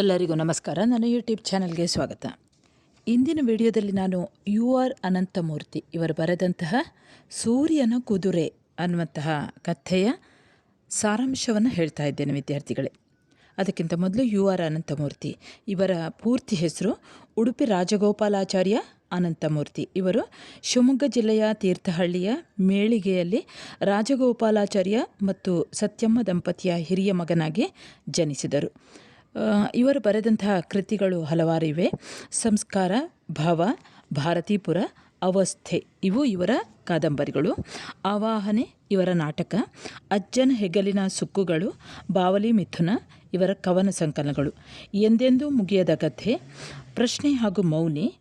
ಎಲ್ಲರಿಗೂ ನಮಸ್ಕಾರ. ನನ್ನ ಯೂಟ್ಯೂಬ್ ಚಾನಲ್ಗೆ ಸ್ವಾಗತ. ಇಂದಿನ ವಿಡಿಯೋದಲ್ಲಿ ನಾನು ಯು ಆರ್ ಅನಂತಮೂರ್ತಿ, ಇವರು ಬರೆದಂತಹ ಸೂರ್ಯನ ಕುದುರೆ ಅನ್ನುವಂತಹ ಕಥೆಯ ಸಾರಾಂಶವನ್ನು ಹೇಳ್ತಾ ಇದ್ದೇನೆ ವಿದ್ಯಾರ್ಥಿಗಳೇ. ಅದಕ್ಕಿಂತ ಮೊದಲು ಯು ಆರ್ ಅನಂತಮೂರ್ತಿ, ಇವರ ಪೂರ್ತಿ ಹೆಸರು ಉಡುಪಿ ರಾಜಗೋಪಾಲಾಚಾರ್ಯ ಅನಂತಮೂರ್ತಿ, ಇವರು ಶಿವಮೊಗ್ಗ ಜಿಲ್ಲೆಯ ತೀರ್ಥಹಳ್ಳಿಯ ಮೇಳಿಗೆಯಲ್ಲಿ ರಾಜಗೋಪಾಲಾಚಾರ್ಯ ಮತ್ತು ಸತ್ಯಮ್ಮ ದಂಪತಿಯ ಹಿರಿಯ ಮಗನಾಗಿ ಜನಿಸಿದರು. ಇವರು ಬರೆದಂತಹ ಕೃತಿಗಳು ಹಲವಾರಿವೆ ಸಂಸ್ಕಾರ, ಭಾವ, ಭಾರತೀಪುರ, ಅವಸ್ಥೆ, ಇವು ಇವರ ಕಾದಂಬರಿಗಳು. ಆವಾಹನೆ ಇವರ ನಾಟಕ. ಅಜ್ಜನ ಹೆಗಲಿನ ಸುಕ್ಕುಗಳು, ಬಾವಲಿ ಮಿಥುನ ಇವರ ಕವನ ಸಂಕಲನಗಳು. ಎಂದೆಂದೂ ಮುಗಿಯದ ಕಥೆ. ಪ್ರಶ್ನೆ ಹಾಗೂ ಮೌನಿ,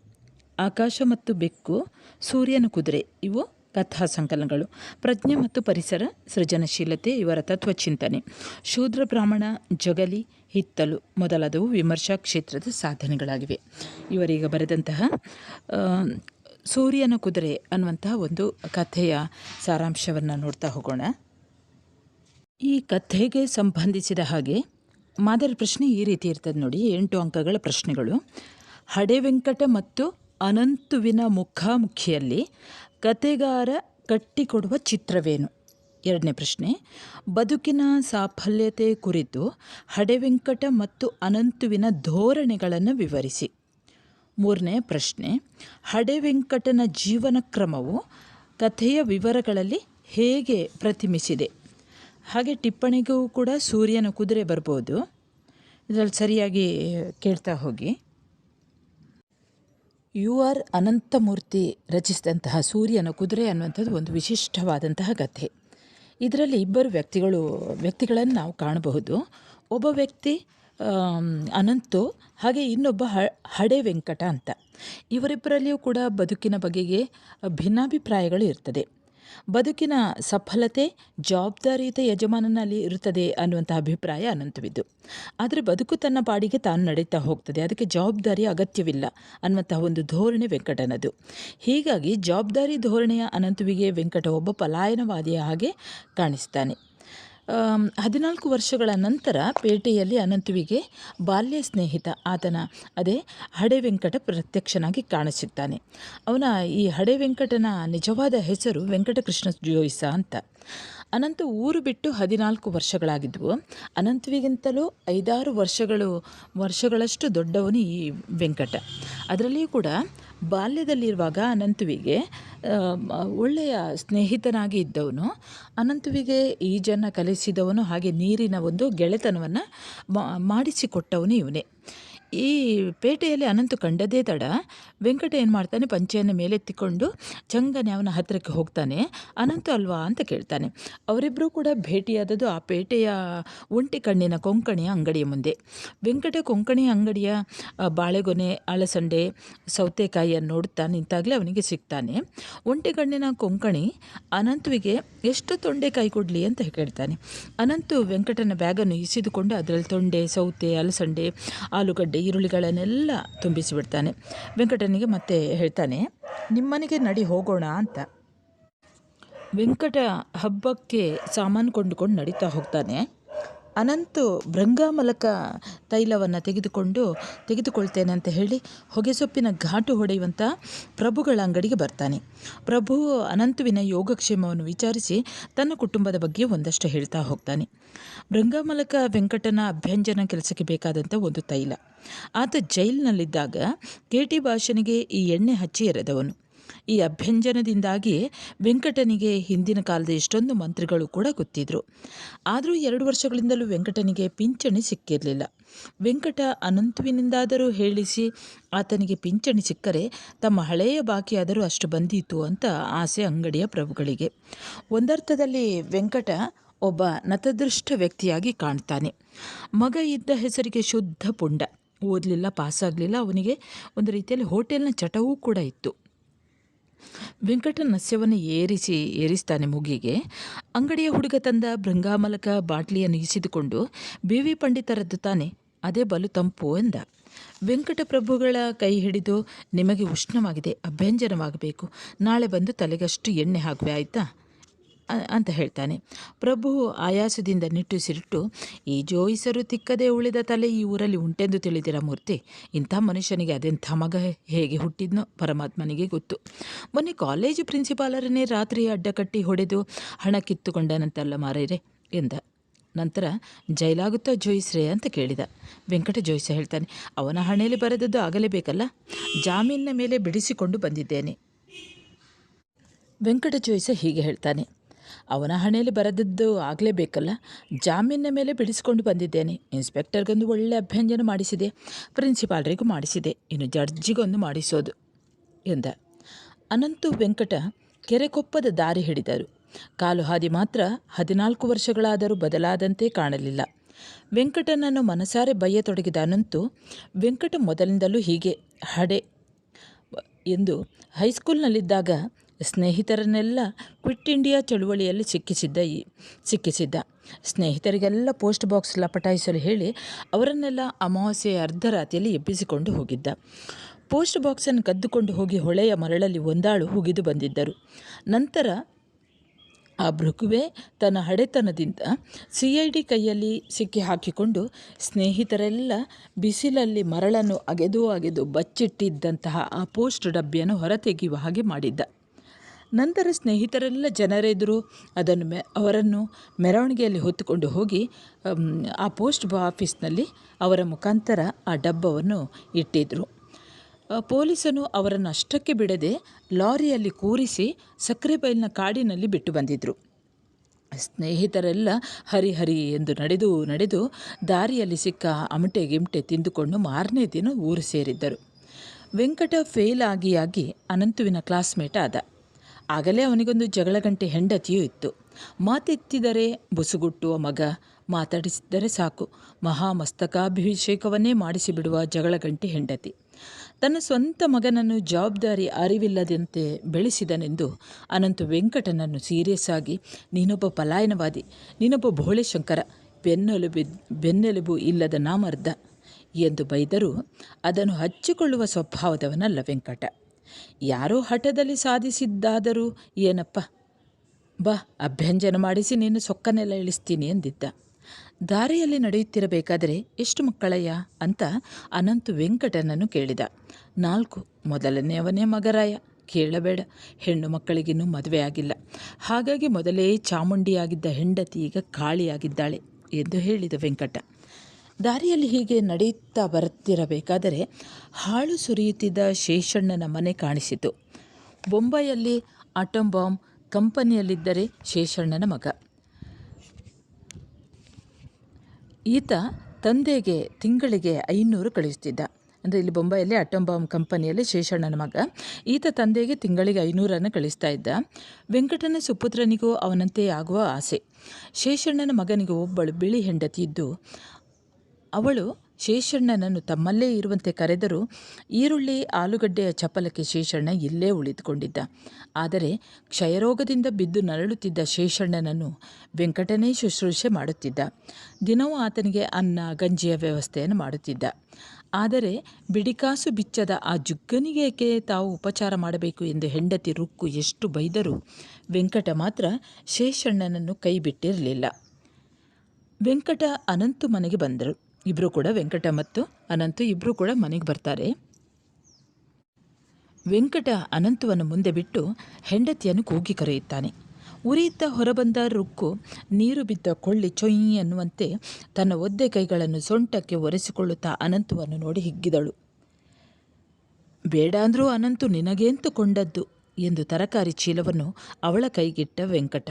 ಆಕಾಶ ಮತ್ತು ಬೆಕ್ಕು, ಸೂರ್ಯನ ಕುದುರೆ, ಇವು ಕಥಾ ಸಂಕಲನಗಳು. ಪ್ರಜ್ಞೆ ಮತ್ತು ಪರಿಸರ, ಸೃಜನಶೀಲತೆ, ಇವರ ತತ್ವ ಚಿಂತನೆ. ಶೂದ್ರ ಬ್ರಾಹ್ಮಣ, ಜಗಲಿ, ಹಿತ್ತಲು ಮೊದಲಾದವು ವಿಮರ್ಶಾ ಕ್ಷೇತ್ರದ ಸಾಧನೆಗಳಾಗಿವೆ. ಇವರೀಗ ಬರೆದಂತಹ ಸೂರ್ಯನ ಕುದುರೆ ಅನ್ನುವಂತಹ ಒಂದು ಕಥೆಯ ಸಾರಾಂಶವನ್ನು ನೋಡ್ತಾ ಹೋಗೋಣ. ಈ ಕಥೆಗೆ ಸಂಬಂಧಿಸಿದ ಹಾಗೆ ಮಾದರಿ ಪ್ರಶ್ನೆ ಈ ರೀತಿ ಇರ್ತದೆ ನೋಡಿ. ಎಂಟು ಅಂಕಗಳ ಪ್ರಶ್ನೆಗಳು. ಹಡೆ ವೆಂಕಟ ಮತ್ತು ಅನಂತುವಿನ ಮುಖಾಮುಖಿಯಲ್ಲಿ ಕತೆಗಾರ ಕಟ್ಟಿಕೊಡುವ ಚಿತ್ರವೇನು? ಎರಡನೇ ಪ್ರಶ್ನೆ. ಬದುಕಿನ ಸಾಫಲ್ಯತೆ ಕುರಿತು ಹಡೆವೆಂಕಟ ಮತ್ತು ಅನಂತುವಿನ ಧೋರಣೆಗಳನ್ನು ವಿವರಿಸಿ. ಮೂರನೇ ಪ್ರಶ್ನೆ. ಹಡೆವೆಂಕಟನ ಜೀವನ ಕ್ರಮವು ಕಥೆಯ ವಿವರಗಳಲ್ಲಿ ಹೇಗೆ ಪ್ರತಿಮಿಸಿದೆ ಹಾಗೆ ಟಿಪ್ಪಣಿಗೂ ಕೂಡ ಸೂರ್ಯನ ಕುದುರೆ ಬರ್ಬೋದು. ಇದರಲ್ಲಿ ಸರಿಯಾಗಿ ಕೇಳ್ತಾ ಹೋಗಿ. ಯು ಆರ್ ಅನಂತಮೂರ್ತಿ ರಚಿಸಿದಂತಹ ಸೂರ್ಯನ ಕುದುರೆ ಅನ್ನುವಂಥದ್ದು ಒಂದು ವಿಶಿಷ್ಟವಾದಂತಹ ಕಥೆ ಇದರಲ್ಲಿ ಇಬ್ಬರು ವ್ಯಕ್ತಿಗಳು, ವ್ಯಕ್ತಿಗಳನ್ನು ನಾವು ಕಾಣಬಹುದು. ಒಬ್ಬ ವ್ಯಕ್ತಿ ಅನಂತು, ಹಾಗೆ ಇನ್ನೊಬ್ಬ ಹ, ಹಡೆ ವೆಂಕಟ ಅಂತ. ಇವರಿಬ್ಬರಲ್ಲಿಯೂ ಕೂಡ ಬದುಕಿನ ಬಗೆಗೆ ಭಿನ್ನಾಭಿಪ್ರಾಯಗಳು ಇರ್ತದೆ. ಬದುಕಿನ ಸಫಲತೆ, ಜವಾಬ್ದಾರಿಯುತ ಯಜಮಾನನಲ್ಲಿ ಇರುತ್ತದೆ ಅನ್ನುವಂಥ ಅಭಿಪ್ರಾಯ ಅನಂತವಿದ್ದು. ಆದರೆ ಬದುಕು ತನ್ನ ಪಾಡಿಗೆ ತಾನು ನಡೀತಾ ಹೋಗ್ತದೆ. ಅದಕ್ಕೆ ಜವಾಬ್ದಾರಿ ಅಗತ್ಯವಿಲ್ಲ ಅನ್ನುವಂತಹ ಒಂದು ಧೋರಣೆ ವೆಂಕಟನದು. ಹೀಗಾಗಿ ಜವಾಬ್ದಾರಿ ಧೋರಣೆಯ ಅನಂತುವಿಗೆ ವೆಂಕಟ ಒಬ್ಬ ಪಲಾಯನವಾದಿಯ ಹಾಗೆ ಕಾಣಿಸ್ತಾನೆ. ಹದಿನಾಲ್ಕು ವರ್ಷಗಳ ನಂತರ ಪೇಟೆಯಲ್ಲಿ ಅನಂತುವಿಗೆ ಬಾಲ್ಯ ಸ್ನೇಹಿತ ಆತನ, ಅದೇ ಹಡೆ ವೆಂಕಟ ಪ್ರತ್ಯಕ್ಷನಾಗಿ ಕಾಣಿಸುತ್ತಾನೆ ಅವನ ಈ ಹಡೆ ವೆಂಕಟನ ನಿಜವಾದ ಹೆಸರು ವೆಂಕಟಕೃಷ್ಣ ಜೋಯಿಸ ಅಂತ. ಅನಂತ ಊರು ಬಿಟ್ಟು ಹದಿನಾಲ್ಕು ವರ್ಷಗಳಾಗಿದ್ವು. ಅನಂತವಿಗಿಂತಲೂ ಐದಾರು ವರ್ಷಗಳು, ವರ್ಷಗಳಷ್ಟು ದೊಡ್ಡವನು ಈ ವೆಂಕಟ. ಅದರಲ್ಲಿಯೂ ಕೂಡ ಬಾಲ್ಯದಲ್ಲಿರುವಾಗ ಅನಂತುವಿಗೆ ಒಳ್ಳೆಯ ಸ್ನೇಹಿತನಾಗಿ ಇದ್ದವನು. ಅನಂತುವಿಗೆ ಈಜನ್ನು ಕಲಿಸಿದವನು ಹಾಗೆ ನೀರಿನ ಒಂದು ಗೆಳೆತನವನ್ನು ಮಾಡಿಸಿಕೊಟ್ಟವನು ಇವನೇ. ಈ ಪೇಟೆಯಲ್ಲಿ ಅನಂತು ಕಂಡದೇ ತಡ ವೆಂಕಟ ಏನು ಮಾಡ್ತಾನೆ, ಪಂಚೆಯನ್ನು ಮೇಲೆತ್ತಿಕೊಂಡು ಚಂಗನೆ ಅವನ ಹತ್ತಿರಕ್ಕೆ ಹೋಗ್ತಾನೆ. ಅನಂತು ಅಲ್ವಾ ಅಂತ ಕೇಳ್ತಾನೆ. ಅವರಿಬ್ಬರೂ ಕೂಡ ಭೇಟಿಯಾದದ್ದು ಆ ಪೇಟೆಯ ಒಂಟಿ ಕಣ್ಣಿನ ಕೊಂಕಣಿಯ ಅಂಗಡಿಯ ಮುಂದೆ. ವೆಂಕಟ ಕೊಂಕಣಿಯ ಅಂಗಡಿಯ ಬಾಳೆಗೊನೆ ಅಳಸಂಡೆ ಸೌತೆಕಾಯಿಯನ್ನು ನೋಡ್ತಾ ನಿಂತಾಗಲೇ ಅವನಿಗೆ ಸಿಗ್ತಾನೆ. ಒಂಟಿ ಕಣ್ಣಿನ ಕೊಂಕಣಿ ಅನಂತುವಿಗೆ ಎಷ್ಟು ತೊಂಡೆಕಾಯಿ ಕೊಡಲಿ ಅಂತ ಕೇಳ್ತಾನೆ. ಅನಂತು ವೆಂಕಟನ ಬ್ಯಾಗನ್ನು ಇಸಿದುಕೊಂಡು ಅದರಲ್ಲಿ ತೊಂಡೆ, ಸೌತೆ, ಅಲಸಂಡೆ, ಆಲೂಗಡ್ಡೆ ಈರುಳ್ಳಿಗಳನ್ನೆಲ್ಲ ತುಂಬಿಸಿಬಿಡ್ತಾನೆ. ವೆಂಕಟನಿಗೆ ಮತ್ತೆ ಹೇಳ್ತಾನೆ, ನಿಮ್ಮನೆಗೆ ನಡಿ ಹೋಗೋಣ ಅಂತ. ವೆಂಕಟ ಹಬ್ಬಕ್ಕೆ ಸಾಮಾನು ಕೊಂಡುಕೊಂಡು ನಡೀತಾ ಹೋಗ್ತಾನೆ. ಅನಂತು ಭೃಂಗಾಮಲಕ ತೈಲವನ್ನು ತೆಗೆದುಕೊಂಡು ತೆಗೆದುಕೊಳ್ತೇನೆ ಅಂತ ಹೇಳಿ ಹೊಗೆಸೊಪ್ಪಿನ ಘಾಟು ಹೊಡೆಯುವಂಥ ಪ್ರಭುಗಳ ಅಂಗಡಿಗೆ ಬರ್ತಾನೆ. ಪ್ರಭು ಅನಂತುವಿನ ಯೋಗಕ್ಷೇಮವನ್ನು ವಿಚಾರಿಸಿ ತನ್ನ ಕುಟುಂಬದ ಬಗ್ಗೆ ಒಂದಷ್ಟು ಹೇಳ್ತಾ ಹೋಗ್ತಾನೆ. ಭೃಂಗಾಮಲಕ ವೆಂಕಟನ ಅಭ್ಯಂಜನ ಕೆಲಸಕ್ಕೆ ಬೇಕಾದಂಥ ಒಂದು ತೈಲ. ಆತ ಜೈಲಿನಲ್ಲಿದ್ದಾಗ ಕೆ ಟಿ ಭಾಷನಿಗೆ ಈ ಎಣ್ಣೆ ಹಚ್ಚಿ ಎರೆದವನು. ಈ ಅಭ್ಯಂಜನದಿಂದಾಗಿ ವೆಂಕಟನಿಗೆ ಹಿಂದಿನ ಕಾಲದ ಎಷ್ಟೊಂದು ಮಂತ್ರಿಗಳು ಕೂಡ ಗೊತ್ತಿದ್ರು. ಆದರೂ ಎರಡು ವರ್ಷಗಳಿಂದಲೂ ವೆಂಕಟನಿಗೆ ಪಿಂಚಣಿ ಸಿಕ್ಕಿರಲಿಲ್ಲ. ವೆಂಕಟ ಅನಂತುವಿನಿಂದಾದರೂ ಹೇಳಿಸಿ ಆತನಿಗೆ ಪಿಂಚಣಿ ಸಿಕ್ಕರೆ ತಮ್ಮ ಹಳೆಯ ಬಾಕಿಯಾದರೂ ಅಷ್ಟು ಬಂದಿತ್ತು ಅಂತ ಆಸೆ ಅಂಗಡಿಯ ಪ್ರಭುಗಳಿಗೆ. ಒಂದರ್ಥದಲ್ಲಿ ವೆಂಕಟ ಒಬ್ಬ ನತದೃಷ್ಟ ವ್ಯಕ್ತಿಯಾಗಿ ಕಾಣ್ತಾನೆ. ಮಗ ಇದ್ದ ಹೆಸರಿಗೆ ಶುದ್ಧ ಪುಂಡ. ಓದಲಿಲ್ಲ, ಪಾಸಾಗಲಿಲ್ಲ, ಅವನಿಗೆ ಒಂದು ರೀತಿಯಲ್ಲಿ ಹೋಟೆಲ್ನ ಚಟವೂ ಕೂಡ ಇತ್ತು. ವೆಂಕಟ ನಸ್ಯವನ್ನು ಏರಿಸಿ, ಏರಿಸ್ತಾನೆ ಮುಗಿಗೆ. ಅಂಗಡಿಯ ಹುಡುಗ ತಂದ ಭೃಂಗಾಮಲಕ ಬಾಟ್ಲಿಯನ್ನು ಇಸಿದುಕೊಂಡು ಬಿ ವಿ ಪಂಡಿತರದ್ದು ತಾನೆ, ಅದೇ ಬಲು ತಂಪು ಎಂದ. ವೆಂಕಟ ಪ್ರಭುಗಳ ಕೈ ಹಿಡಿದು ನಿಮಗೆ ಉಷ್ಣವಾಗಿದೆ, ಅಭ್ಯಂಜನವಾಗಬೇಕು, ನಾಳೆ ಬಂದು ತಲೆಗಷ್ಟು ಎಣ್ಣೆ ಹಾಕುವೆ, ಆಯಿತಾ? ಅಂತ ಹೇಳ್ತಾನೆ. ಪ್ರಭು ಆಯಾಸದಿಂದ ನಿಟ್ಟುಸಿರಿಟ್ಟು ಈ ಜೋಯಿಸರು ತಿಕ್ಕದೆ ಉಳಿದ ತಲೆ ಈ ಊರಲ್ಲಿ ಉಂಟೆಂದು ತಿಳಿದಿರ ಮೂರ್ತಿ. ಇಂಥ ಮನುಷ್ಯನಿಗೆ ಅದೆಂಥ ಮಗ ಹೇಗೆ ಹುಟ್ಟಿದ್ನೋ ಪರಮಾತ್ಮನಿಗೆ ಗೊತ್ತು. ಮೊನ್ನೆ ಕಾಲೇಜು ಪ್ರಿನ್ಸಿಪಾಲರನ್ನೇ ರಾತ್ರಿ ಅಡ್ಡಕಟ್ಟಿ ಹೊಡೆದು ಹಣ ಕಿತ್ತುಕೊಂಡನಂತಲ್ಲ ಮಾರೈರೆ ಎಂದ. ನಂತರ, ಜೈಲಾಗುತ್ತಾ ಜೋಯಿಸ್ರೆ ಅಂತ ಕೇಳಿದ. ವೆಂಕಟ ಜೋಯಿಸ ಹೇಳ್ತಾನೆ, ಅವನ ಹಣೆಯಲ್ಲಿ ಬರೆದದ್ದು ಆಗಲೇಬೇಕಲ್ಲ? ಜಾಮೀನಿನ ಮೇಲೆ ಬಿಡಿಸಿಕೊಂಡು ಬಂದಿದ್ದೇನೆ. ವೆಂಕಟ ಜೋಯಿಸ ಹೀಗೆ ಹೇಳ್ತಾನೆ ಅವನ ಹಣೆಯಲ್ಲಿ ಬರೆದದ್ದು ಆಗಲೇಬೇಕಲ್ಲ? ಜಾಮೀನಿನ ಮೇಲೆ ಬಿಡಿಸಿಕೊಂಡು ಬಂದಿದ್ದೇನೆ. ಇನ್ಸ್ಪೆಕ್ಟರ್ಗೊಂದು ಒಳ್ಳೆ ಅಭ್ಯಂಜನ ಮಾಡಿಸಿದೆ. ಪ್ರಿನ್ಸಿಪಾಲ್ರಿಗೂ ಮಾಡಿಸಿದೆ. ಇನ್ನು ಜಡ್ಜಿಗೊಂದು ಮಾಡಿಸೋದು ಎಂದ. ಅನಂತು ವೆಂಕಟ ಕೆರೆಕೊಪ್ಪದ ದಾರಿ ಹಿಡಿದರು. ಕಾಲು ಹಾದಿ ಮಾತ್ರ ಹದಿನಾಲ್ಕು ವರ್ಷಗಳಾದರೂ ಬದಲಾದಂತೆ ಕಾಣಲಿಲ್ಲ. ವೆಂಕಟನನ್ನು ಮನಸಾರೆ ಬಯ್ಯತೊಡಗಿದ ಅನಂತು, ವೆಂಕಟ ಮೊದಲಿಂದಲೂ ಹೀಗೆ, ಹಡೆ, ಎಂದು ಹೈಸ್ಕೂಲ್ನಲ್ಲಿದ್ದಾಗ ಸ್ನೇಹಿತರನ್ನೆಲ್ಲ ಕ್ವಿಟ್ ಇಂಡಿಯಾ ಚಳುವಳಿಯಲ್ಲಿ ಸಿಕ್ಕಿಸಿದ್ದ ಈ ಸಿಕ್ಕಿಸಿದ್ದ. ಸ್ನೇಹಿತರಿಗೆಲ್ಲ ಪೋಸ್ಟ್ ಬಾಕ್ಸ್ ಲಪಟಾಯಿಸಲು ಹೇಳಿ ಅವರನ್ನೆಲ್ಲ ಅಮಾವಾಸ್ಯೆಯ ಅರ್ಧರಾತ್ರಿಯಲ್ಲಿ ಎಬ್ಬಿಸಿಕೊಂಡು ಹೋಗಿದ್ದ. ಪೋಸ್ಟ್ ಬಾಕ್ಸನ್ನು ಕದ್ದುಕೊಂಡು ಹೋಗಿ ಹೊಳೆಯ ಮರಳಲ್ಲಿ ಒಂದಾಳು ಹುಗಿದು ಬಂದಿದ್ದರು. ನಂತರ ಆ ಭೃಗುವೆ ತನ್ನ ಹಡೆತನದಿಂದ ಸಿ ಐ ಡಿ ಕೈಯಲ್ಲಿ ಸಿಕ್ಕಿ ಹಾಕಿಕೊಂಡು ಸ್ನೇಹಿತರೆಲ್ಲ ಬಿಸಿಲಲ್ಲಿ ಮರಳನ್ನು ಅಗೆದು ಅಗೆದು ಬಚ್ಚಿಟ್ಟಿದ್ದಂತಹ ಆ ಪೋಸ್ಟ್ ಡಬ್ಬಿಯನ್ನು ಹೊರತೆಗೆಯುವ ಹಾಗೆ ಮಾಡಿದ್ದ. ನಂತರ ಸ್ನೇಹಿತರೆಲ್ಲ ಜನರೆದುರು ಅದನ್ನು ಮೆ, ಅವರನ್ನು ಮೆರವಣಿಗೆಯಲ್ಲಿ ಹೊತ್ತುಕೊಂಡು ಹೋಗಿ ಆ ಪೋಸ್ಟ್ ಆಫೀಸ್ನಲ್ಲಿ ಅವರ ಮುಖಾಂತರ ಆ ಡಬ್ಬವನ್ನು ಇಟ್ಟಿದ್ದರು ಪೊಲೀಸನು ಅವರನ್ನು ಅಷ್ಟಕ್ಕೆ ಬಿಡದೆ ಲಾರಿಯಲ್ಲಿ ಕೂರಿಸಿ ಸಕ್ಕರೆಬೈಲಿನ ಕಾಡಿನಲ್ಲಿ ಬಿಟ್ಟು ಬಂದಿದ್ದರು ಸ್ನೇಹಿತರೆಲ್ಲ ಹರಿಹರಿ ಹರಿ ಎಂದು ನಡೆದು ನಡೆದು ದಾರಿಯಲ್ಲಿ ಸಿಕ್ಕ ಅಮಟೆ ಗಿಮಟೆ ತಿಂದುಕೊಂಡು ಮಾರನೇ ದಿನ ಊರು ಸೇರಿದ್ದರು. ವೆಂಕಟ ಫೇಲ್ ಆಗಿ ಆಗಿ ಅನಂತುವಿನ ಕ್ಲಾಸ್ಮೇಟ್ ಆದ. ಆಗಲೇ ಅವನಿಗೊಂದು ಜಗಳ ಗಂಟೆ ಹೆಂಡತಿಯೂ ಇತ್ತು. ಮಾತೆತ್ತಿದರೆ ಬುಸುಗುಟ್ಟುವ ಮಗ ಮಾತಾಡಿಸಿದರೆ ಸಾಕು. ಮಹಾಮಸ್ತಕಾಭಿಷೇಕವನ್ನೇ ಮಾಡಿಸಿಬಿಡುವ ಜಗಳ ಗಂಟೆ ಹೆಂಡತಿ. ತನ್ನ ಸ್ವಂತ ಮಗನನ್ನು ಜವಾಬ್ದಾರಿ ಅರಿವಿಲ್ಲದಂತೆ ಬೆಳೆಸಿದನೆಂದು ಅನಂತ ವೆಂಕಟನನ್ನು ಸೀರಿಯಸ್ ಆಗಿ ನೀನೊಬ್ಬ ಪಲಾಯನವಾದಿ, ನೀನೊಬ್ಬ ಭೋಳೆಶಂಕರ ಬೆನ್ನೆಲುಬಿ ಬೆನ್ನೆಲುಬು ಇಲ್ಲದ ನಾಮರ್ಧ ಎಂದು ಬೈದರೂ ಅದನ್ನು ಹಚ್ಚಿಕೊಳ್ಳುವ ಸ್ವಭಾವದವನಲ್ಲ ವೆಂಕಟ. ಯಾರೋ ಹಠದಲ್ಲಿ ಸಾಧಿಸಿದ್ದಾದರೂ ಏನಪ್ಪ? ಬಾ, ಅಭ್ಯಂಜನ ಮಾಡಿಸಿ ನೀನು ಸೊಕ್ಕನೆಲ್ಲ ಇಳಿಸ್ತೀನಿ ಎಂದಿದ್ದ. ದಾರಿಯಲ್ಲಿ ನಡೆಯುತ್ತಿರಬೇಕಾದರೆ ಎಷ್ಟು ಮಕ್ಕಳಯ್ಯ ಅಂತ ಅನಂತು ವೆಂಕಟನನ್ನು ಕೇಳಿದ. ನಾಲ್ಕು ಮೊದಲನೆಯವನೇ ಮಗರಾಯ. ಕೇಳಬೇಡ, ಹೆಣ್ಣು ಮಕ್ಕಳಿಗಿನ್ನೂ ಮದುವೆ ಆಗಿಲ್ಲ. ಹಾಗಾಗಿ ಮೊದಲೇ ಚಾಮುಂಡಿಯಾಗಿದ್ದ ಹೆಂಡತಿ ಈಗ ಕಾಳಿಯಾಗಿದ್ದಾಳೆ ಎಂದು ಹೇಳಿದ ವೆಂಕಟ. ದಾರಿಯಲ್ಲಿ ಹೀಗೆ ನಡೆಯುತ್ತಾ ಬರುತ್ತಿರಬೇಕಾದರೆ ಹಾಳು ಸುರಿಯುತ್ತಿದ್ದ ಶೇಷಣ್ಣನ ಮನೆ ಕಾಣಿಸಿತು. ಬೊಂಬೈಯಲ್ಲಿ ಆಟಮ್ ಬಾಂಬ್ ಕಂಪನಿಯಲ್ಲಿದ್ದರೆ ಶೇಷಣ್ಣನ ಮಗ. ಈತ ತಂದೆಗೆ ತಿಂಗಳಿಗೆ ಐನೂರು ಕಳಿಸ್ತಿದ್ದ. ಅಂದರೆ ಇಲ್ಲಿ ಬೊಂಬೈಯಲ್ಲಿ ಅಟಮ್ ಬಾಂಬ್ ಕಂಪನಿಯಲ್ಲಿ ಶೇಷಣ್ಣನ ಮಗ. ಈತ ತಂದೆಗೆ ತಿಂಗಳಿಗೆ ಐನೂರನ್ನು ಕಳಿಸ್ತಾ ಇದ್ದ. ವೆಂಕಟನ ಸುಪುತ್ರನಿಗೂ ಅವನಂತೆ ಆಗುವ ಆಸೆ. ಶೇಷಣ್ಣನ ಮಗನಿಗೆ ಒಬ್ಬಳು ಬಿಳಿ ಹೆಂಡತಿ ಇದ್ದು ಅವಳು ಶೇಷಣ್ಣನನ್ನು ತಮ್ಮಲ್ಲೇ ಇರುವಂತೆ ಕರೆದರೂ ಈರುಳ್ಳಿ, ಆಲೂಗಡ್ಡೆಯ ಚಪಲಕ್ಕೆ ಶೇಷಣ್ಣ ಇಲ್ಲೇ ಉಳಿದುಕೊಂಡಿದ್ದ. ಆದರೆ ಕ್ಷಯರೋಗದಿಂದ ಬಿದ್ದು ನರಳುತ್ತಿದ್ದ ಶೇಷಣ್ಣನನ್ನು ವೆಂಕಟನೇ ಶುಶ್ರೂಷೆ ಮಾಡುತ್ತಿದ್ದ. ದಿನವೂ ಆತನಿಗೆ ಅನ್ನ, ಗಂಜಿಯ ವ್ಯವಸ್ಥೆಯನ್ನು ಮಾಡುತ್ತಿದ್ದ. ಆದರೆ ಬಿಡಿಕಾಸು ಬಿಚ್ಚದ ಆ ಜುಗ್ಗನಿಗೇಕೆ ತಾವು ಉಪಚಾರ ಮಾಡಬೇಕು ಎಂದು ಹೆಂಡತಿ ರುಕ್ಕು ಎಷ್ಟು ಬೈದರೂ ವೆಂಕಟ ಮಾತ್ರ ಶೇಷಣ್ಣನನ್ನು ಕೈಬಿಟ್ಟಿರಲಿಲ್ಲ ವೆಂಕಟ ಅನಂತು ಮನೆಗೆ ಬಂದರು. ಇಬ್ಬರು ಕೂಡ ವೆಂಕಟ ಮತ್ತು ಅನಂತು ಇಬ್ಬರು ಕೂಡ ಮನೆಗೆ ಬರ್ತಾರೆ. ವೆಂಕಟ ಅನಂತವನ್ನು ಮುಂದೆ ಬಿಟ್ಟು ಹೆಂಡತಿಯನ್ನು ಕೂಗಿ ಕರೆಯುತ್ತಾನೆ. ಉರಿಯುತ್ತಾ ಹೊರಬಂದ ರುಕ್ಕು ನೀರು ಬಿದ್ದ ಕೊಳ್ಳಿ ಚೊಯ್ ಅನ್ನುವಂತೆ ತನ್ನ ಒದ್ದೆ ಕೈಗಳನ್ನು ಸೊಂಟಕ್ಕೆ ಒರೆಸಿಕೊಳ್ಳುತ್ತಾ ಅನಂತವನ್ನು ನೋಡಿ ಹಿಗ್ಗಿದಳು. ಬೇಡ ಅಂದರೂ ಅನಂತು ನಿನಗೇಂತು ಕೊಂಡದ್ದು ಎಂದು ತರಕಾರಿ ಚೀಲವನ್ನು ಅವಳ ಕೈಗಿಟ್ಟ ವೆಂಕಟ.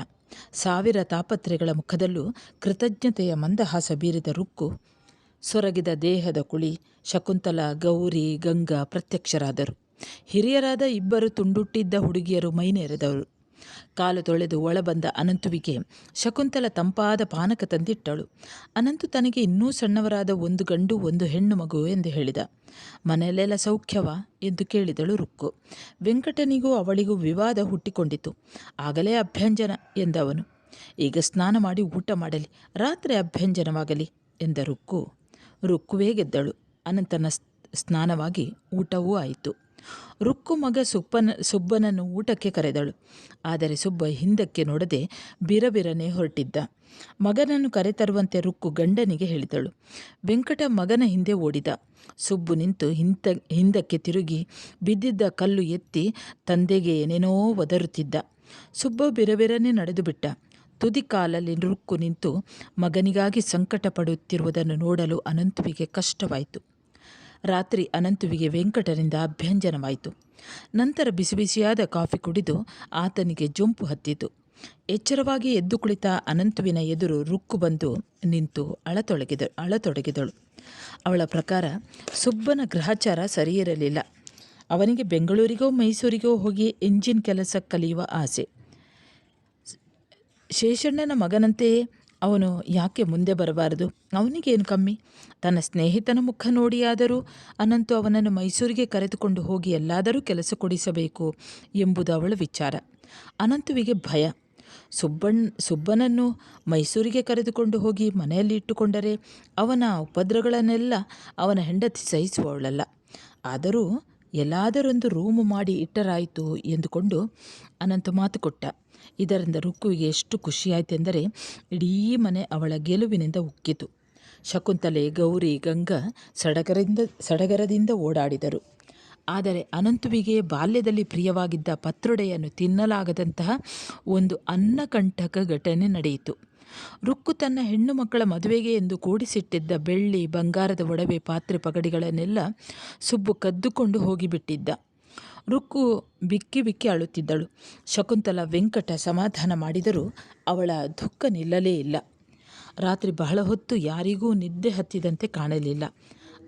ಸಾವಿರ ತಾಪತ್ರೆಗಳ ಮುಖದಲ್ಲೂ ಕೃತಜ್ಞತೆಯ ಮಂದಹಾಸ ಬೀರಿದ ರುಕ್ಕು ಸೊರಗಿದ ದೇಹದ ಕುಳಿ, ಶಕುಂತಲ, ಗೌರಿ, ಗಂಗಾ ಪ್ರತ್ಯಕ್ಷರಾದರು. ಹಿರಿಯರಾದ ಇಬ್ಬರು ತುಂಡುಟ್ಟಿದ್ದ ಹುಡುಗಿಯರು ಮೈನೆರೆದವರು. ಕಾಲು ತೊಳೆದು ಒಳಬಂದ ಅನಂತುವಿಗೆ ಶಕುಂತಲ ತಂಪಾದ ಪಾನಕ ತಂದಿಟ್ಟಳು. ಅನಂತು ತನಗೆ ಇನ್ನೂ ಸಣ್ಣವರಾದ ಒಂದು ಗಂಡು, ಒಂದು ಹೆಣ್ಣು ಮಗು ಎಂದು ಹೇಳಿದ. ಮನೆಯಲ್ಲೆಲ್ಲ ಸೌಖ್ಯವಾ? ಎಂದು ಕೇಳಿದಳು ರುಕ್ಕು. ವೆಂಕಟನಿಗೂ ಅವಳಿಗೂ ವಿವಾದ ಹುಟ್ಟಿಕೊಂಡಿತು. ಆಗಲೇ ಅಭ್ಯಂಜನ ಎಂದವನು. ಈಗ ಸ್ನಾನ ಮಾಡಿ ಊಟ ಮಾಡಲಿ, ರಾತ್ರಿ ಅಭ್ಯಂಜನವಾಗಲಿ, ಎಂದ ರುಕ್ಕು. ರುಕ್ಕುವೇ ಗೆದ್ದಳು. ಅನಂತನ ಸ್ನಾನವಾಗಿ ಊಟವೂ ಆಯಿತು. ರುಕ್ಕು ಮಗ ಸುಬ್ಬನ ಸುಬ್ಬನನ್ನು ಊಟಕ್ಕೆ ಕರೆದಳು. ಆದರೆ ಸುಬ್ಬ ಹಿಂದಕ್ಕೆ ನೋಡದೆ ಬಿರಬಿರನೆ ಹೊರಟಿದ್ದ. ಮಗನನ್ನು ಕರೆತರುವಂತೆ ರುಕ್ಕು ಗಂಡನಿಗೆ ಹೇಳಿದಳು. ವೆಂಕಟ ಮಗನ ಹಿಂದೆ ಓಡಿದ. ಸುಬ್ಬು ನಿಂತು ಹಿಂತ, ಹಿಂದಕ್ಕೆ ತಿರುಗಿ ಬಿದ್ದಿದ್ದ ಕಲ್ಲು ಎತ್ತಿ ತಂದೆಗೆ ಏನೇನೋ ಒದರುತ್ತಿದ್ದ. ಸುಬ್ಬ ಬಿರಬಿರನೆ ನಡೆದು ಬಿಟ್ಟ ತುದಿ ಕಾಲಲ್ಲಿ ರುಕ್ಕು ನಿಂತು ಮಗನಿಗಾಗಿ ಸಂಕಟ ಪಡುತ್ತಿರುವುದನ್ನು ನೋಡಲು ಅನಂತುವಿಗೆ ಕಷ್ಟವಾಯಿತು. ರಾತ್ರಿ ಅನಂತುವಿಗೆ ವೆಂಕಟನಿಂದ ಅಭ್ಯಂಜನವಾಯಿತು. ನಂತರ ಬಿಸಿ ಬಿಸಿಯಾದ ಕಾಫಿ ಕುಡಿದು ಆತನಿಗೆ ಜೊಂಪು ಹತ್ತಿತು. ಎಚ್ಚರವಾಗಿ ಎದ್ದು ಕುಳಿತ ಅನಂತುವಿನ ಎದುರು ರುಕ್ಕು ಬಂದು ನಿಂತು ಅಳತೊಳಗಿದ, ಅಳತೊಡಗಿದಳು. ಅವಳ ಪ್ರಕಾರ ಸುಬ್ಬನ ಗ್ರಹಚಾರ ಸರಿಯಿರಲಿಲ್ಲ. ಅವನಿಗೆ ಬೆಂಗಳೂರಿಗೋ ಮೈಸೂರಿಗೋ ಹೋಗಿ ಇಂಜಿನ್ ಕೆಲಸ ಕಲಿಯುವ ಆಸೆ. ಶೇಷಣ್ಣನ ಮಗನಂತೆಯೇ ಅವನು ಯಾಕೆ ಮುಂದೆ ಬರಬಾರದು? ಅವನಿಗೇನು ಕಮ್ಮಿ? ತನ್ನ ಸ್ನೇಹಿತನ ಮುಖ ನೋಡಿಯಾದರೂ ಅನಂತು ಅವನನ್ನು ಮೈಸೂರಿಗೆ ಕರೆದುಕೊಂಡು ಹೋಗಿ ಎಲ್ಲಾದರೂ ಕೆಲಸ ಕೊಡಿಸಬೇಕು ಎಂಬುದು ಅವಳ ವಿಚಾರ. ಅನಂತುವಿಗೆ ಭಯ. ಸುಬ್ಬಣ್ಣ ಸುಬ್ಬನನ್ನು ಮೈಸೂರಿಗೆ ಕರೆದುಕೊಂಡು ಹೋಗಿ ಮನೆಯಲ್ಲಿ ಇಟ್ಟುಕೊಂಡರೆ ಅವನ ಉಪದ್ರಗಳನ್ನೆಲ್ಲ ಅವನ ಹೆಂಡತಿ ಸಹಿಸುವವಳಲ್ಲ. ಆದರೂ ಎಲ್ಲಾದರೊಂದು ರೂಮು ಮಾಡಿ ಇಟ್ಟರಾಯಿತು ಎಂದುಕೊಂಡು ಅನಂತ ಮಾತು ಕೊಟ್ಟ. ಇದರಿಂದ ರುಕ್ಕುವಿಗೆ ಎಷ್ಟು ಖುಷಿಯಾಯಿತೆಂದರೆ ಇಡೀ ಮನೆ ಅವಳ ಗೆಲುವಿನಿಂದ ಉಕ್ಕಿತು. ಶಕುಂತಲೆ, ಗೌರಿ, ಗಂಗಾ ಸಡಗರದಿಂದ ಸಡಗರದಿಂದ ಓಡಾಡಿದರು. ಆದರೆ ಅನಂತುವಿಗೆ ಬಾಲ್ಯದಲ್ಲಿ ಪ್ರಿಯವಾಗಿದ್ದ ಪತ್ರೊಡೆಯನ್ನು ತಿನ್ನಲಾಗದಂತಹ ಒಂದು ಅನ್ನಕಂಟಕ ಘಟನೆ ನಡೆಯಿತು. ರುಕ್ಕು ತನ್ನ ಹೆಣ್ಣು ಮಕ್ಕಳ ಮದುವೆಗೆ ಎಂದು ಕೂಡಿಸಿಟ್ಟಿದ್ದ ಬೆಳ್ಳಿ, ಬಂಗಾರದ ಒಡವೆ, ಪಾತ್ರೆ ಪಗಡಿಗಳನ್ನೆಲ್ಲ ಸುಬ್ಬು ಕದ್ದುಕೊಂಡು ಹೋಗಿಬಿಟ್ಟಿದ್ದ. ರುಕ್ಕು ಬಿಕ್ಕಿ ಬಿಕ್ಕಿ ಅಳುತ್ತಿದ್ದಳು. ಶಕುಂತಲ ವೆಂಕಟ ಸಮಾಧಾನ ಮಾಡಿದರೂ ಅವಳ ದುಃಖ ನಿಲ್ಲಲೇ ಇಲ್ಲ. ರಾತ್ರಿ ಬಹಳ ಹೊತ್ತು ಯಾರಿಗೂ ನಿದ್ದೆ ಹತ್ತಿದಂತೆ ಕಾಣಲಿಲ್ಲ.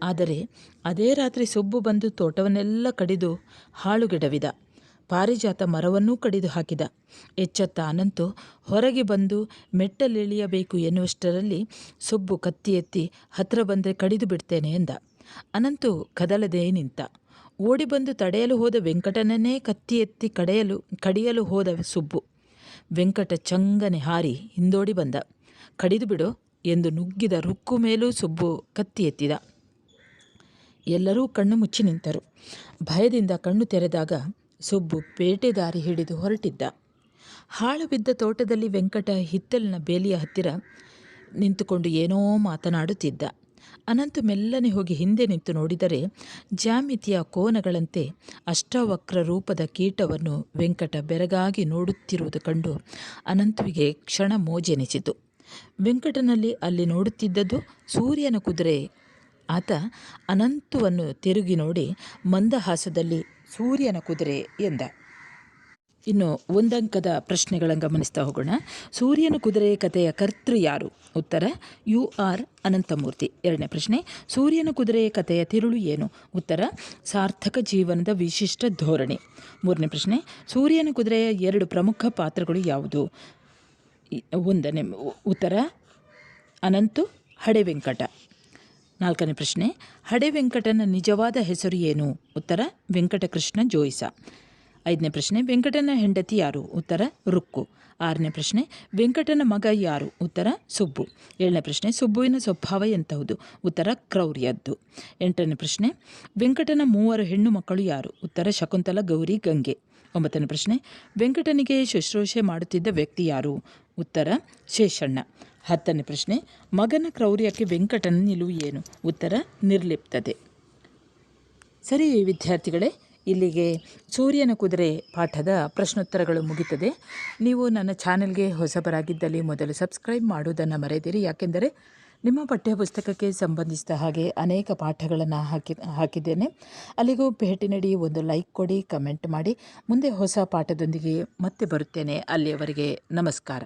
ಆದರೆ ಅದೇ ರಾತ್ರಿ ಸೊಬ್ಬು ಬಂದು ತೋಟವನ್ನೆಲ್ಲ ಕಡಿದು ಹಾಳುಗೆಡವಿದ. ಪಾರಿಜಾತ ಮರವನ್ನೂ ಕಡಿದು ಹಾಕಿದ ಎಚ್ಚತ್ತ ಅನಂತು ಹೊರಗೆ ಬಂದು ಮೆಟ್ಟಲಿಳಿಯಬೇಕು ಎನ್ನುವಷ್ಟರಲ್ಲಿ ಸುಬ್ಬು ಕತ್ತಿ ಎತ್ತಿ ಹತ್ರ ಬಂದರೆ ಕಡಿದು ಬಿಡ್ತೇನೆ ಎಂದ. ಅನಂತು ಕದಲದೇ ನಿಂತ. ಓಡಿ ಬಂದು ತಡೆಯಲು ಹೋದ ವೆಂಕಟನನ್ನೇ ಕತ್ತಿ ಎತ್ತಿ ಕಡೆಯಲು, ಕಡಿಯಲು ಹೋದ ಸುಬ್ಬು. ವೆಂಕಟ ಚಂಗನೆ ಹಾರಿ ಹಿಂದೋಡಿ ಬಂದ. ಕಡಿದು ಬಿಡು ಎಂದು ನುಗ್ಗಿದ ರುಕ್ಕು ಮೇಲೂ ಸುಬ್ಬು ಕತ್ತಿ ಎತ್ತಿದ. ಎಲ್ಲರೂ ಕಣ್ಣು ಮುಚ್ಚಿ ನಿಂತರು. ಭಯದಿಂದ ಕಣ್ಣು ತೆರೆದಾಗ ಸುಬ್ಬು ಪೇಟೆ ದಾರಿ ಹಿಡಿದು ಹೊರಟಿದ್ದ. ಹಾಳು ಬಿದ್ದ ತೋಟದಲ್ಲಿ ವೆಂಕಟ ಹಿತ್ತಲಿನ ಬೇಲಿಯ ಹತ್ತಿರ ನಿಂತುಕೊಂಡು ಏನೋ ಮಾತನಾಡುತ್ತಿದ್ದ. ಅನಂತು ಮೆಲ್ಲನೆ ಹೋಗಿ ಹಿಂದೆ ನಿಂತು ನೋಡಿದರೆ ಜಾಮಿತಿಯ ಕೋನಗಳಂತೆ ಅಷ್ಟವಕ್ರ ರೂಪದ ಕೀಟವನ್ನು ವೆಂಕಟ ಬೆರಗಾಗಿ ನೋಡುತ್ತಿರುವುದು ಕಂಡು ಅನಂತುವಿಗೆ ಕ್ಷಣ ಮೋಜೆನಿಸಿತು. ವೆಂಕಟನಲ್ಲಿ ಅಲ್ಲಿ ನೋಡುತ್ತಿದ್ದದ್ದು ಸೂರ್ಯನ ಕುದುರೆ. ಆತ ಅನಂತುವನ್ನು ತಿರುಗಿ ನೋಡಿ ಮಂದಹಾಸದಲ್ಲಿ ಸೂರ್ಯನ ಕುದುರೆ ಎಂದ. ಇನ್ನು ಒಂದಂಕದ ಪ್ರಶ್ನೆಗಳನ್ನು ಗಮನಿಸ್ತಾ ಹೋಗೋಣ. ಸೂರ್ಯನ ಕುದುರೆ ಕಥೆಯ ಕರ್ತೃ ಯಾರು? ಉತ್ತರ, ಯು ಆರ್ ಅನಂತಮೂರ್ತಿ. ಎರಡನೇ ಪ್ರಶ್ನೆ, ಸೂರ್ಯನ ಕುದುರೆ ಕಥೆಯ ತಿರುಳು ಏನು? ಉತ್ತರ, ಸಾರ್ಥಕ ಜೀವನದ ವಿಶಿಷ್ಟ ಧೋರಣೆ. ಮೂರನೇ ಪ್ರಶ್ನೆ, ಸೂರ್ಯನ ಕುದುರೆಯ ಎರಡು ಪ್ರಮುಖ ಪಾತ್ರಗಳು ಯಾವುದು? ಒಂದನೇ, ಉತ್ತರ, ಅನಂತು ಹಡೆ ವೆಂಕಟ ನಾಲ್ಕನೇ ಪ್ರಶ್ನೆ, ಹಡೆ ವೆಂಕಟನ ನಿಜವಾದ ಹೆಸರು ಏನು? ಉತ್ತರ, ವೆಂಕಟಕೃಷ್ಣ ಜೋಯಿಸ. ಐದನೇ ಪ್ರಶ್ನೆ, ವೆಂಕಟನ ಹೆಂಡತಿ ಯಾರು? ಉತ್ತರ, ರುಕ್ಕು. ಆರನೇ ಪ್ರಶ್ನೆ, ವೆಂಕಟನ ಮಗ ಯಾರು? ಉತ್ತರ, ಸುಬ್ಬು. ಏಳನೇ ಪ್ರಶ್ನೆ, ಸುಬ್ಬುವಿನ ಸ್ವಭಾವ ಎಂತಹುದು? ಉತ್ತರ, ಕ್ರೌರ್ಯದ್ದು. ಎಂಟನೇ ಪ್ರಶ್ನೆ, ವೆಂಕಟನ ಮೂವರು ಹೆಣ್ಣು ಮಕ್ಕಳು ಯಾರು? ಉತ್ತರ, ಶಕುಂತಲ, ಗೌರಿ, ಗಂಗೆ. ಒಂಬತ್ತನೇ ಪ್ರಶ್ನೆ, ವೆಂಕಟನಿಗೆ ಶುಶ್ರೂಷೆ ಮಾಡುತ್ತಿದ್ದ ವ್ಯಕ್ತಿ ಯಾರು? ಉತ್ತರ, ಶೇಷಣ್ಣ. ಹತ್ತನೇ ಪ್ರಶ್ನೆ, ಮಗನ ಕ್ರೌರ್ಯಕ್ಕೆ ವೆಂಕಟನ ನಿಲುವು ಏನು? ಉತ್ತರ, ನಿರ್ಲಿಪ್ತತೆ. ಸರಿ ವಿದ್ಯಾರ್ಥಿಗಳೇ, ಇಲ್ಲಿಗೆ ಸೂರ್ಯನ ಕುದುರೆ ಪಾಠದ ಪ್ರಶ್ನೋತ್ತರಗಳು ಮುಗಿತದೆ. ನೀವು ನನ್ನ ಚಾನೆಲ್ಗೆ ಹೊಸಬರಾಗಿದ್ದಲ್ಲಿ ಮೊದಲು ಸಬ್ಸ್ಕ್ರೈಬ್ ಮಾಡುವುದನ್ನು ಮರೆಯದಿರಿ ಯಾಕೆಂದರೆ ನಿಮ್ಮ ಪಠ್ಯಪುಸ್ತಕಕ್ಕೆ ಸಂಬಂಧಿಸಿದ ಹಾಗೆ ಅನೇಕ ಪಾಠಗಳನ್ನು ಹಾಕಿ, ಹಾಕಿದ್ದೇನೆ. ಅಲ್ಲಿಗೂ ಭೇಟಿ ನೀಡಿ ಒಂದು ಲೈಕ್ ಕೊಡಿ, ಕಮೆಂಟ್ ಮಾಡಿ. ಮುಂದೆ ಹೊಸ ಪಾಠದೊಂದಿಗೆ ಮತ್ತೆ ಬರುತ್ತೇನೆ. ಅಲ್ಲಿಯವರೆಗೆ ನಮಸ್ಕಾರ.